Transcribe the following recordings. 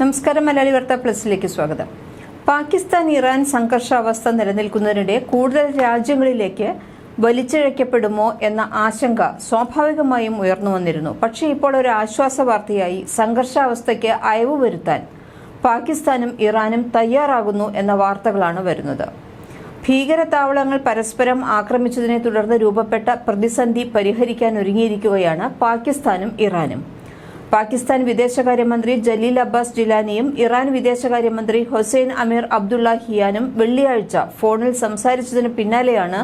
നമസ്കാരം മലയാളി വാർത്ത പ്ലസിലേക്ക് സ്വാഗതം. പാകിസ്ഥാൻ ഇറാൻ സംഘർഷാവസ്ഥ നിലനിൽക്കുന്നതിനിടെ കൂടുതൽ രാജ്യങ്ങളിലേക്ക് വലിച്ചിഴക്കപ്പെടുമോ എന്ന ആശങ്ക സ്വാഭാവികമായും ഉയർന്നു വന്നിരുന്നു. പക്ഷേ ഇപ്പോൾ ഒരു ആശ്വാസ വാർത്തയായി സംഘർഷാവസ്ഥയ്ക്ക് അയവ് വരുത്താൻ പാകിസ്ഥാനും ഇറാനും തയ്യാറാകുന്നു എന്ന വാർത്തകളാണ് വരുന്നത്. ഭീകരതാവളങ്ങൾ പരസ്പരം ആക്രമിച്ചതിനെ തുടർന്ന് രൂപപ്പെട്ട പ്രതിസന്ധി പരിഹരിക്കാൻ ഒരുങ്ങിയിരിക്കുകയാണ് പാകിസ്ഥാനും ഇറാനും. പാകിസ്ഥാൻ വിദേശകാര്യമന്ത്രി ജലീൽ അബ്ബാസ് ജിലാനിയും ഇറാൻ വിദേശകാര്യമന്ത്രി ഹുസൈൻ അമീർ അബ്ദുള്ള ഹിയാനും വെള്ളിയാഴ്ച ഫോണിൽ സംസാരിച്ചതിന് പിന്നാലെയാണ്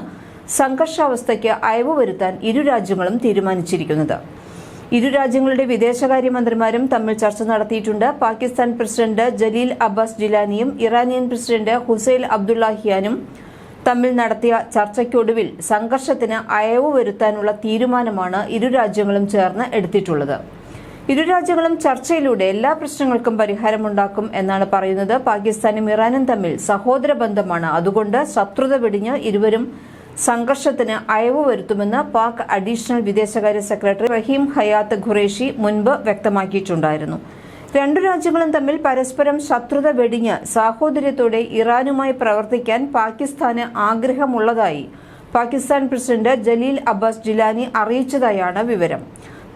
സംഘർഷാവസ്ഥയ്ക്ക് അയവ് വരുത്താൻ ഇരു രാജ്യങ്ങളും തീരുമാനിച്ചിരിക്കുന്നത്. ഇരു രാജ്യങ്ങളുടെ വിദേശകാര്യമന്ത്രിമാരും തമ്മിൽ ചർച്ച നടത്തിയിട്ടുണ്ട്. പാകിസ്ഥാൻ പ്രസിഡന്റ് ജലീൽ അബ്ബാസ് ജിലാനിയും ഇറാനിയൻ പ്രസിഡന്റ് ഹുസൈൽ അബ്ദുള്ളാഹിയാനും തമ്മിൽ നടത്തിയ ചർച്ചയ്ക്കൊടുവിൽ സംഘർഷത്തിന് അയവ് വരുത്താനുള്ള തീരുമാനമാണ് ഇരു രാജ്യങ്ങളും ചേർന്ന് എടുത്തിട്ടുള്ളത്. ഇരു രാജ്യങ്ങളും ചർച്ചയിലൂടെ എല്ലാ പ്രശ്നങ്ങൾക്കും പരിഹാരമുണ്ടാക്കും എന്നാണ് പറയുന്നത്. പാകിസ്ഥാനും ഇറാനും തമ്മിൽ സഹോദര ബന്ധമാണ്. അതുകൊണ്ട് ശത്രുത വെടിഞ്ഞ് ഇരുവരും സംഘർഷത്തിന് അയവ് വരുത്തുമെന്ന് പാക് അഡീഷണൽ വിദേശകാര്യ സെക്രട്ടറി റഹീം ഹയാത്ത് ഖുറേഷി മുൻപ് വ്യക്തമാക്കിയിട്ടുണ്ടായിരുന്നു. രണ്ടു രാജ്യങ്ങളും തമ്മിൽ പരസ്പരം ശത്രുത വെടിഞ്ഞ് സാഹോദര്യത്തോടെ ഇറാനുമായി പ്രവർത്തിക്കാൻ പാകിസ്ഥാന് ആഗ്രഹമുള്ളതായി പാകിസ്ഥാൻ പ്രസിഡന്റ് ജലീൽ അബ്ബാസ് ജിലാനി അറിയിച്ചതായാണ് വിവരം.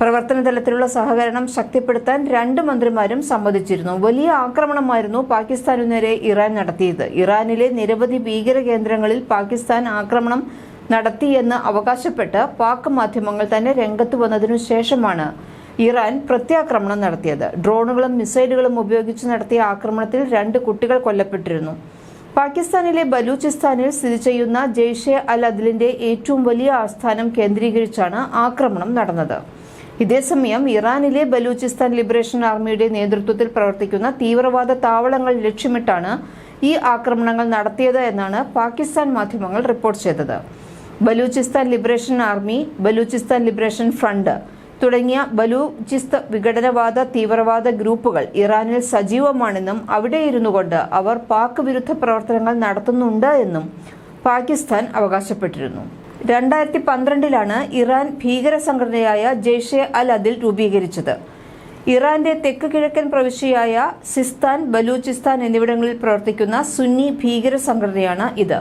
പ്രവർത്തന തലത്തിലുള്ള സഹകരണം ശക്തിപ്പെടുത്താൻ രണ്ട് മന്ത്രിമാരും സമ്മതിച്ചിരുന്നു. വലിയ ആക്രമണമായിരുന്നു പാകിസ്ഥാനു നേരെ ഇറാൻ നടത്തിയത്. ഇറാനിലെ നിരവധി ഭീകര കേന്ദ്രങ്ങളിൽ പാകിസ്ഥാൻ ആക്രമണം നടത്തിയെന്ന് അവകാശപ്പെട്ട് പാക് മാധ്യമങ്ങൾ തന്നെ രംഗത്ത് വന്നതിനു ശേഷമാണ് ഇറാൻ പ്രത്യാക്രമണം നടത്തിയത്. ഡ്രോണുകളും മിസൈലുകളും ഉപയോഗിച്ച് നടത്തിയ ആക്രമണത്തിൽ രണ്ട് കുട്ടികൾ കൊല്ലപ്പെട്ടിരുന്നു. പാകിസ്ഥാനിലെ ബലൂചിസ്ഥാനിൽ സ്ഥിതി ചെയ്യുന്ന ജെയ്ഷെ അൽ അദലിന്റെ ഏറ്റവും വലിയ ആസ്ഥാനം കേന്ദ്രീകരിച്ചാണ് ആക്രമണം നടന്നത്. ഇതേസമയം ഇറാനിലെ ബലൂചിസ്ഥാൻ ലിബറേഷൻ ആർമിയുടെ നേതൃത്വത്തിൽ പ്രവർത്തിക്കുന്ന തീവ്രവാദ താവളങ്ങൾ ലക്ഷ്യമിട്ടാണ് ഈ ആക്രമണങ്ങൾ നടത്തിയത് എന്നാണ് പാകിസ്ഥാൻ മാധ്യമങ്ങൾ റിപ്പോർട്ട് ചെയ്തത്. Balochistan liberation army Balochistan liberation front തുടങ്ങിയ ബലൂചിസ്ത വിഘടനവാദ തീവ്രവാദ ഗ്രൂപ്പുകൾ ഇറാനിൽ സജീവമാണെന്നും അവിടെ ഇരുന്നുകൊണ്ട് അവർ പാക് വിരുദ്ധ പ്രവർത്തനങ്ങൾ നടത്തുന്നുണ്ട് എന്നും പാകിസ്ഥാൻ അവകാശപ്പെട്ടിരുന്നു. രണ്ടായിരത്തി പന്ത്രണ്ടിലാണ് ഇറാൻ ഭീകര സംഘടനയായ ജെയ്ഷെ അൽ അദിൽ രൂപീകരിച്ചത്. ഇറാന്റെ തെക്ക് കിഴക്കൻ പ്രവിശ്യയായ സിസ്താൻ ബലൂചിസ്ഥാൻ എന്നിവിടങ്ങളിൽ പ്രവർത്തിക്കുന്ന സുന്നി ഭീകര സംഘടനയാണ് ഇത്.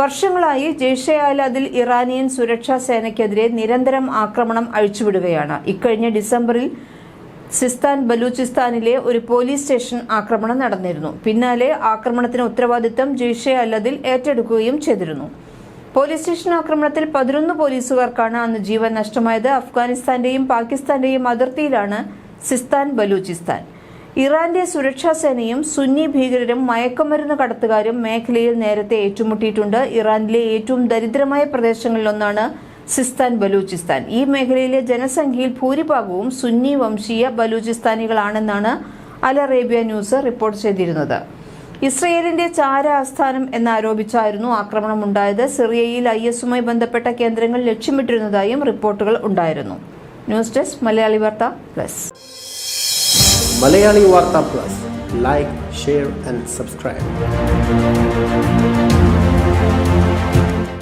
വർഷങ്ങളായി ജെയ്ഷെ അൽ അദിൽ ഇറാനിയൻ സുരക്ഷാ സേനയ്ക്കെതിരെ നിരന്തരം ആക്രമണം അഴിച്ചുവിടുകയാണ്. ഇക്കഴിഞ്ഞ ഡിസംബറിൽ സിസ്താൻ ബലൂചിസ്ഥാനിലെ ഒരു പോലീസ് സ്റ്റേഷൻ ആക്രമണം നടന്നിരുന്നു. പിന്നാലെ ആക്രമണത്തിന് ഉത്തരവാദിത്തം ജെയ്ഷെ അദിൽ ഏറ്റെടുക്കുകയും ചെയ്തിരുന്നു. പോലീസ് സ്റ്റേഷൻ ആക്രമണത്തിൽ പതിനൊന്ന് പോലീസുകാർക്കാണ് അന്ന് ജീവൻ നഷ്ടമായത്. അഫ്ഗാനിസ്ഥാന്റെയും പാകിസ്ഥാന്റെയും അതിർത്തിയിലാണ് സിസ്താൻ ബലൂചിസ്ഥാൻ. ഇറാന്റെ സുരക്ഷാ സേനയും സുന്നി ഭീകരരും മയക്കുമരുന്ന് കടത്തുകാരും മേഖലയിൽ നേരത്തെ ഏറ്റുമുട്ടിയിട്ടുണ്ട്. ഇറാനിലെ ഏറ്റവും ദരിദ്രമായ പ്രദേശങ്ങളിലൊന്നാണ് സിസ്താൻ ബലൂചിസ്ഥാൻ. ഈ മേഖലയിലെ ജനസംഖ്യയിൽ ഭൂരിഭാഗവും സുന്നി വംശീയ ബലൂചിസ്ഥാനികളാണെന്നാണ് അൽ അറേബ്യ ന്യൂസ് റിപ്പോർട്ട് ചെയ്തിരുന്നത്. ഇസ്രയേലിന്റെ ചാര ആസ്ഥാനം എന്നാരോപിച്ചായിരുന്നു ആക്രമണം ഉണ്ടായത് സിറിയയിൽ ഐ എസുമായി ബന്ധപ്പെട്ട കേന്ദ്രങ്ങൾ ലക്ഷ്യമിട്ടിരുന്നതായും റിപ്പോർട്ടുകൾ ഉണ്ടായിരുന്നു. ന്യൂസ് ഡെസ്ക് മലയാളി വാർത്ത പ്ലസ്. മലയാളി വാർത്ത plus. Like share and subscribe